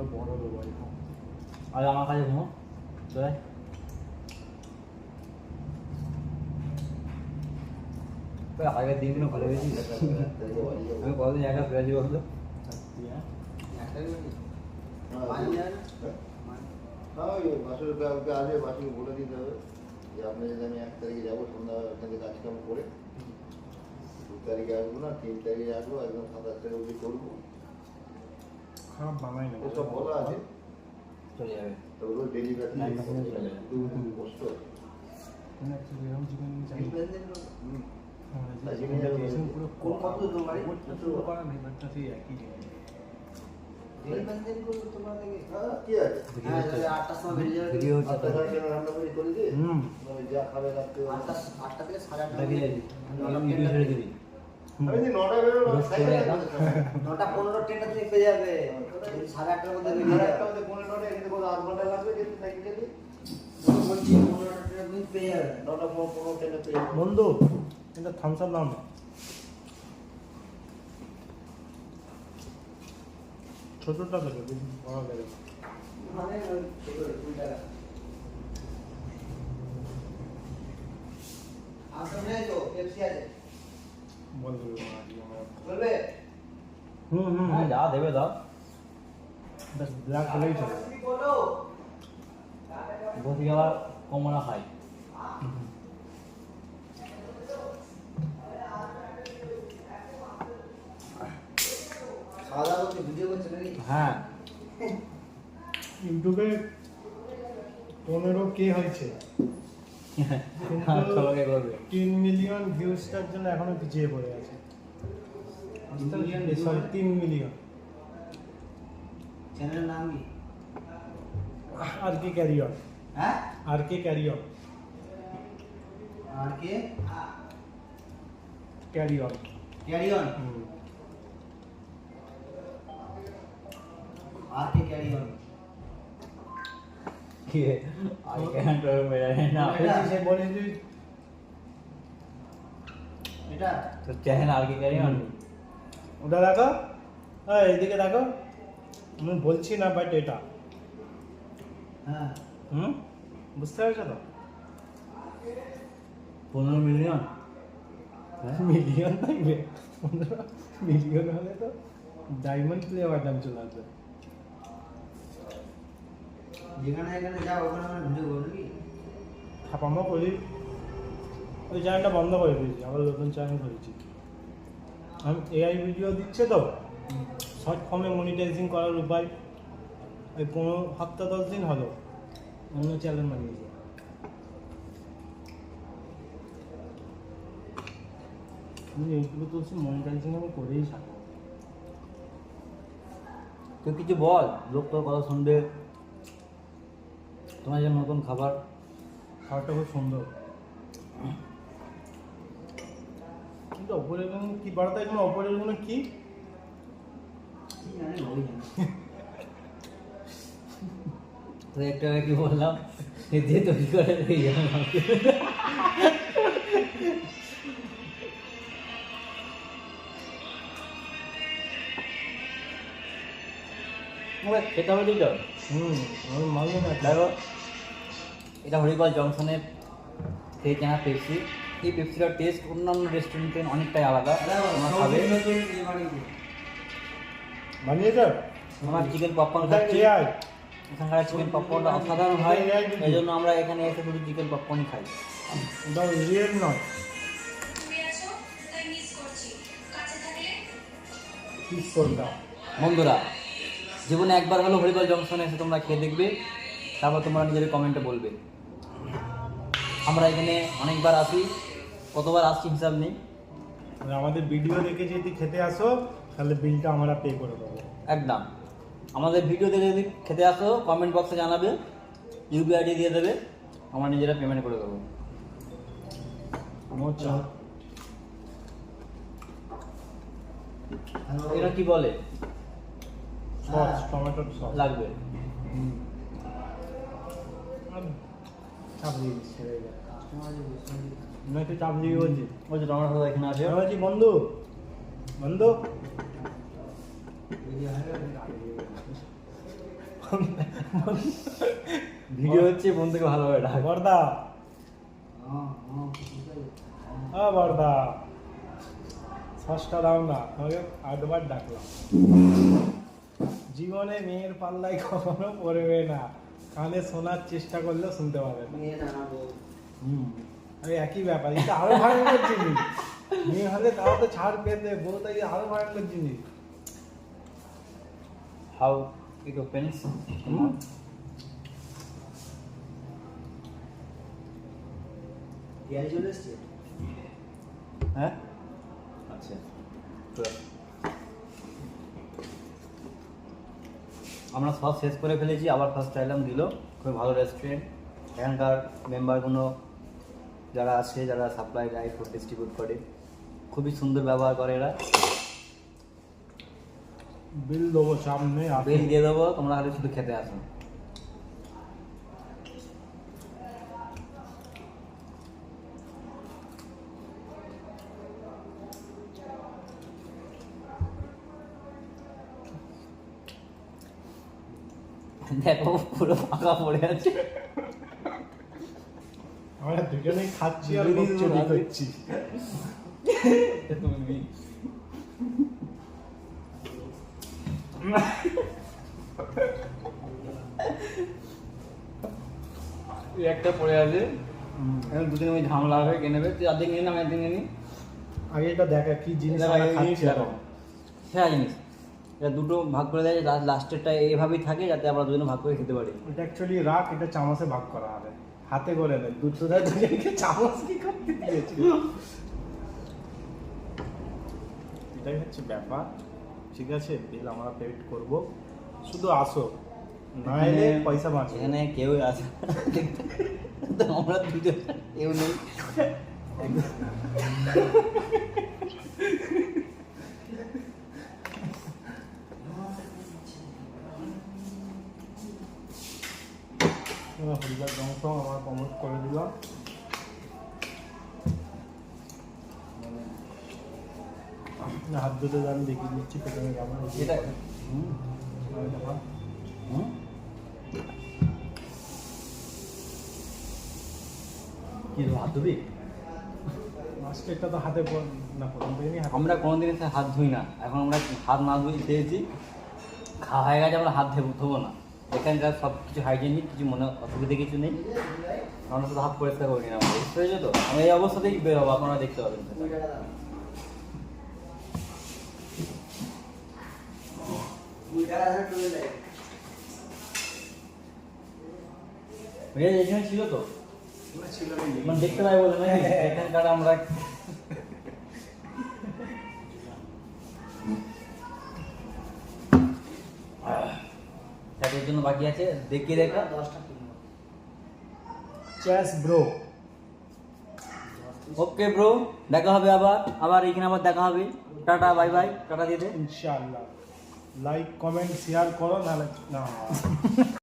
একবার বড় দেবো এরকম আর আমার কাছে ঘুমো চলে আগের দিনগুলো ভালো হয়েছি আমি কতদিন একা পেয়েছি বলতো ওই বাসুর কাউকে আসবে বাসুকে বলে দিতে হবে যে আপনি যদি আমি এক তারিখে যাব সন্ধ্যা এখানে কাজকাম করে দু তারিখে আসব না তিন তারিখে আসব একদম সাতাশ তারিখ অবধি করব খারাপ বানাই না ওসব বলা আছে চলে যাবে তো ওগুলো ডেলিভারি Nine percent চলে যাবে। কষ্ট মানে একটু এরকম চিকেন চাই হুম। হ্যাঁ, তাই যে জন্য চিকেনটা আমি- পুরো কোন কত তোমার বাড়ি? ওটা তো করা নেই বাটটা সেই একই জিনিস হ্যাঁ, কি আছে হ্যাঁ, যদি আটটার সময় বেরিয়ে যাবে ভিডিও হচ্ছে আটটা সাড়ে আটটা রান্না করে করে দিয়ে হুম মানে যা খাবে রাত্রে আটটা আটটা থেকে সাড়ে আটটা দেখে যাবি নটা ভিডিও ছেড়ে দিবি আমি যদি নটা পনেরো ট্রেনটা তুমি পেয়ে যাবে। সাড়ে আটটার মধ্যে সাড়ে যাবে মধ্যে পৌনে নটা এখানে কোনো আধ ঘণ্টা লাগবে যেতে সাইকেল গেলে বলছি পনেরোটা ট্রেন তুমি পেয়ে যাবে। নটা পনেরো পনেরো ট্রেনে পেয়ে যাব। বন্ধু এটা থামস আপ নাম ছোটটা দেবে বড় দেবে। মানে সামনে তো পেপসি আছে। বল দেবে না আজকে আমার চলবে হুম হুম যা দেবে দাও ব্যাস ব্ল্যাক হলেই চলে বসে আবার কমলা খাই হ্যাঁ। ইউটিউবে পনেরো কে হয়েছে? তিন মিলিয়ন ভিউজটার জন্য এখনও পিছিয়ে পড়ে আছে। সরি তিন মিলিয়ন চ্যানেলের নাম কি? আর কে ক্যারি অন হ্যাঁ? আর কে carry on R K carry on carry on R K carry on কি আই ক্যান টু মেরে না সে বলেছি এটা তো চ্যানেল আর কি করি মান ওটা দেখো হ্যাঁ এইদিকে দেখো আমি বলছি না বাট এটা হ্যাঁ হুম বুঝতে পারছ তো পনেরো মিলিয়ন হ্যাঁ মিলিয়ন থাকবে পনেরো মিলিয়ন হলে তো ডায়মন্ড প্লেয়ার দাম চলে আসবে যেখানে যেখানে যাও ওখানে আমরা ভিডিও করব নাকি? ছাপামো করি ওই চ্যানেলটা বন্ধ করে দিয়েছি আবার নতুন চ্যানেল করেছি আমি এআই ভিডিও দিচ্ছে তো? শর্ট ফর্মে মনিটাইজিং করার উপায়। ওই পনেরো সপ্তাহ দশ দিন হলো। অন্য চ্যানেল বানিয়েছি। আমি এইগুলো তো মনিটাইজিং আমি করেই থাকব। তুই কিছু বল লোক তোর কথা শুনবে। তোমার যে নতুন খাবার। খাবারটা খুব সুন্দর। কিন্তু অপরের কি বাড়াতে এগুলো অপরের কোনো কি? তো একটা কি বললাম? দিয়ে তৈরি করে দিয়ে খেতে হবে তো হুম দেখো এটা হরিপাল জংশনের সেই চেনা পেপসি এই পেপসিটার টেস্ট অন্যান্য রেস্টুরেন্টের অনেকটাই আলাদা। তোমরা খাবে। বানিয়েছে আমার চিকেন পপকর্ন খাচ্ছি। এখানকার চিকেন পপকর্নটা অসাধারণ হয়। এই জন্য আমরা এখানে এসে শুধু চিকেন পপকর্ন খাই। রিয়েল নয়। তুমি আছো তাই মিস করছি। কাছে থাকলে? পিস কোনটা বন্ধুরা জীবনে একবার হলো হরিপাল জংশনে এসে তোমরা খেয়ে দেখবে তারপর তোমরা নিজেদের কমেন্টে বলবে। আমরা এখানে অনেকবার আসি কতবার আসছি হিসাব নেই। আমাদের ভিডিও দেখে যদি খেতে আসো তাহলে বিলটা আমরা পে করে দেবো। একদম। আমাদের ভিডিও দেখে যদি খেতে আসো কমেন্ট বক্সে জানাবে ইউপি আইডি দিয়ে দেবে আমরা নিজেরা পেমেন্ট করে দেবো। এটা কি বলে? সস টমেটোর সস। লাগবে। হয়ে বলছি। ওই টমেটো সস এখানে আছে। বলছি বন্ধু বন্ধু। ভিডিও হয়ে হচ্ছে বোন থেকে ভালোভাবে ডাক। বর্দা। আ বর্দা। সসটা দাও না তোমাকে আটবার ডাকলাম। জীবনে মেয়ের পাল্লায় কখনো পড়বে না। কানে শোনার চেষ্টা করলেও শুনতে পাবে না। নিয়ে হুম আরে একই ব্যাপার এটা আরও ভয়ঙ্কর জিনিস। মেয়ে হলে তাও তো ছাড় পেতে বউ তাই আরও ভয়ঙ্কর জিনিস। হাউ ইট ওপেন্স হ্যাঁ। আচ্ছা। আমরা সব শেষ করে ফেলেছি আবার ফার্স্ট চাইলাম দিল। খুবই ভালো রেস্টুরেন্ট এখানকার মেম্বারগুলো যারা আছে যারা সাপ্লাই দেয় ফুড ডিস্ট্রিবিউট করে খুবই সুন্দর ব্যবহার করে এরা। বিল দেবো সামনে বিল দিয়ে দেবো তোমরা খালি শুধু খেতে আসো। দেখো পুরো ফাঁকা পড়ে আছে আমরা দুজনেই খাচ্ছি আর দুজনেই চুরি করছি তুমি একটা পড়ে আছে এখন দুদিন ওই ঝামেলা হবে কে নেবে তুই অর্ধেক নিয়ে নাম একদিন নিয়ে নি আগে এটা দেখা কি জিনিস খাচ্ছি। সেরা জিনিস এটা দুটো ভাগ করে দেয় লাস্টেরটা এইভাবেই থাকে যাতে আমরা দুজনে ভাগ করে খেতে পারি। এটা অ্যাকচুয়ালি রাখ এটা চামচে ভাগ করা হবে। হাতে করে নেই দুটো দেয় দুজনকে চামচ কি করতে দিয়েছি। এটাই হচ্ছে ব্যাপার। ঠিক আছে বিল আমরা পেমেন্ট করব। শুধু আসো না এলে পয়সা বাঁচবে। এখানে কেউ আছে তো আমরা দুজন কেউ নেই। হরিদার অংশ আমার কমেন্ট করে দিলাম। হাত ধুতে আমি দেখিয়ে দিচ্ছি প্রথমে কেমন এটা হুম হুম? কি হাত ধুবি? মাস্টারটা তো হাতে না আমরা কোনোদিন হাত ধুই না। এখন আমরা হাত না ধুই খেয়েছি। খাওয়া হয়ে গেছে আমরা হাত ধেবো ধোবো না। এখানকার সব কিছু হাইজেনিক কিছু মনে অসুবিধা কিছু নেই। আমরা শুধু হাত পরিষ্কার করি না আমরা বুঝতে তো? আমরা এই অবস্থাতেই বের হব আপনারা দেখতে পাবেন। এখানে ছিল তো? মানে দেখতে পাই বলে নাকি? এখানকার আমরা জন্য বাকি আছে? দেখিয়ে দেখা। দশটা চ্যাস ব্রো ওকে ব্রো দেখা হবে আবার। আবার এখানে আবার দেখা হবে। টাটা বাই বাই টাটা দিয়ে দে। ইনশাআল্লাহ। লাইক কমেন্ট শেয়ার করো না না।